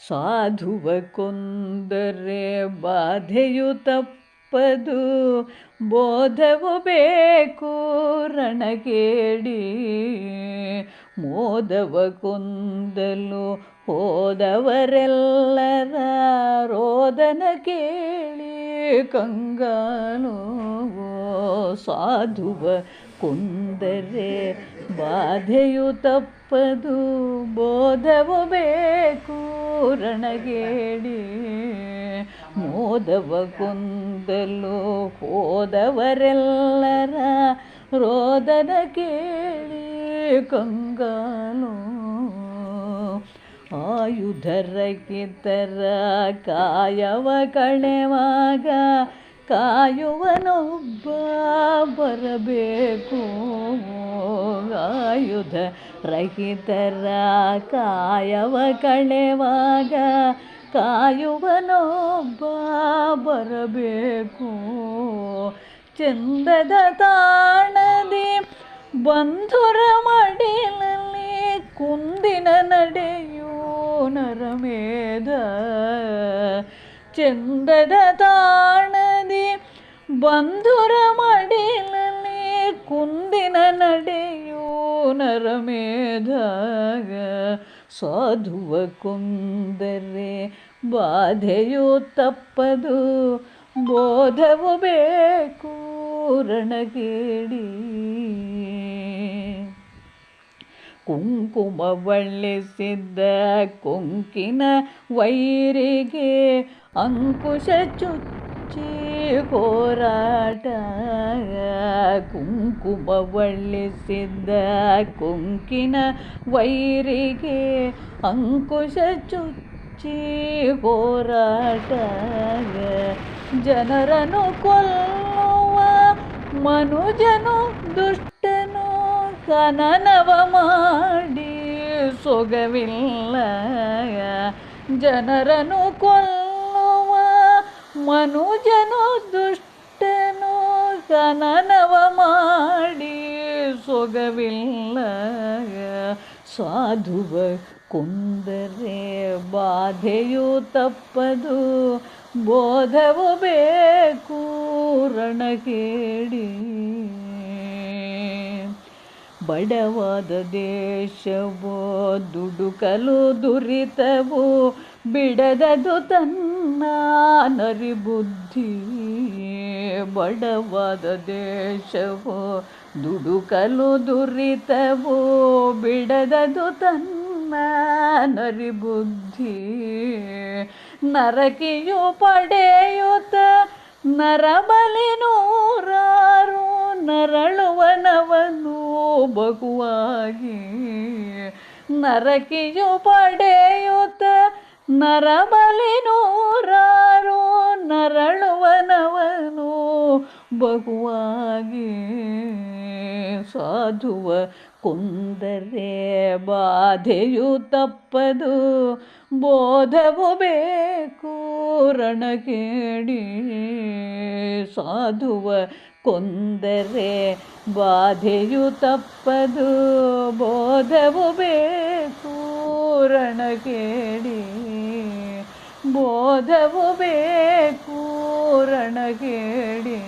ಸಾಧುವ ಕೊಂದರೆ ಬಾಧೆಯು ತಪ್ಪದು, ಬೋಧವು ಬೇಕು ರಣಗೇಡಿ. ಮೋದವ ಕೊಂದಲು ಹೋದವರೆಲ್ಲರ ರೋದನ ಕೇಳಿ ಕಂಗಾನು ಸಾಧುವ ಕುಂದರೆ ಬಾಧೆಯು ತಪ್ಪದು, ಬೋಧವು ಬೇಕು ರಣಗೇಡಿ ಮೋದವ ಕೊಂದಲು ಹೋದವರೆಲ್ಲರ ರೋದನ ಕೇಳಿ ಕಂಗಾಲು. ಆಯುಧರಕಿತರ ಕಾಯವ ಕಳೆವಾಗ ಕಾಯುವನೊಬ್ಬ ಬರಬೇಕು. ಆಯುಧ ರಹಿತರ ಕಾಯವ ಕಳೆವಾಗ ಕಾಯುವನೊಬ್ಬ ಬರಬೇಕು. ಚಂದದ ತಾಣದಿ ಬಂಧುರ ಮಡಿಲಲ್ಲಿ ಕುಂದಿನ ನಡೆಯೋ ನರಮೇಧ. ಚಂದದ ತಾಣದಿ ಬಂಧುರ ಮಡಿಲಲ್ಲಿ ಕುಂದಿನ ನಡೆಯೂ ನರಮೇಧ ಸಾಧುವ ಕುಂದರೆ, ಬಾಧೆಯು ತಪ್ಪದು, ಬೋಧವು ಬೇಕು ರಣಗೇಡಿ. ಕುಂಕುಮ ಬಳ್ಳಿಸಿದ್ದ ಕುಂಕಿನ ವೈರಿಗೆ ಅಂಕುಶ ಚುಚ್ಚಿ ಹೋರಾಟ. ಕುಂಕುಮ ಬಳ್ಳಿಸಿದ್ದ ಕುಂಕಿನ ವೈರಿಗೆ ಅಂಕುಶ ಚುಚ್ಚಿ ಹೋರಾಟ. ಜನರನ್ನು ಕೊಲ್ಲುವ ಮನುಜನು, ದುಷ್ಟನು, ಕನನವ ಮಾಡಿ ಸೊಗವಿಲ್ಲ. ಜನರನ್ನು ಕೊಲ್ಲುವ ಮನುಜನು ದುಷ್ಟನು ಕನನವ ಮಾಡಿ ಸೊಗವಿಲ್ಲ ಸಾಧುವ ಕುಂದರೆ ಬಾಧೆಯು ತಪ್ಪದು ಬೋಧವು ಬೇಕು ರಣಕೇಡಿ. ಬಡವಾದ ದೇಶವೋ, ದುಡುಕಲು ದುರಿತವೋ, ಬಿಡದದು ತನ್ನ ನರಿಬುದ್ಧಿ. ಬಡವಾದ ದೇಶವೋ, ದುಡುಕಲು ದುರಿತವೋ, ಬಿಡದದು ತನ್ನ ನರಿಬುದ್ಧಿ. ನರಕಿಯು ಪಡೆಯುತ್ತ ನರಬಲಿನೂ ನರಳುವನವನು ಬಹುವಾಗಿ ನರಕಿಯು ಪಡೆಯುತ್ತ ನರಬಲಿ ನೂರಾರು ನರಳುವನವನು ಬಹುವಾಗಿ ಸಾಧುವ ಕುಂದರೆ ಬಾಧೆಯು ತಪ್ಪದು ಬೋಧವು ಬೇಕು ರಣಕೇಡಿ ಸಾಧುವ ಕೊಂದರೆ ಬಾಧೆಯು ತಪ್ಪದು ಬೋಧವು ಬೇಕು ರಣಕೇಡಿ. ಬೋಧವು ಬೇಕು ರಣಕೇಡಿ.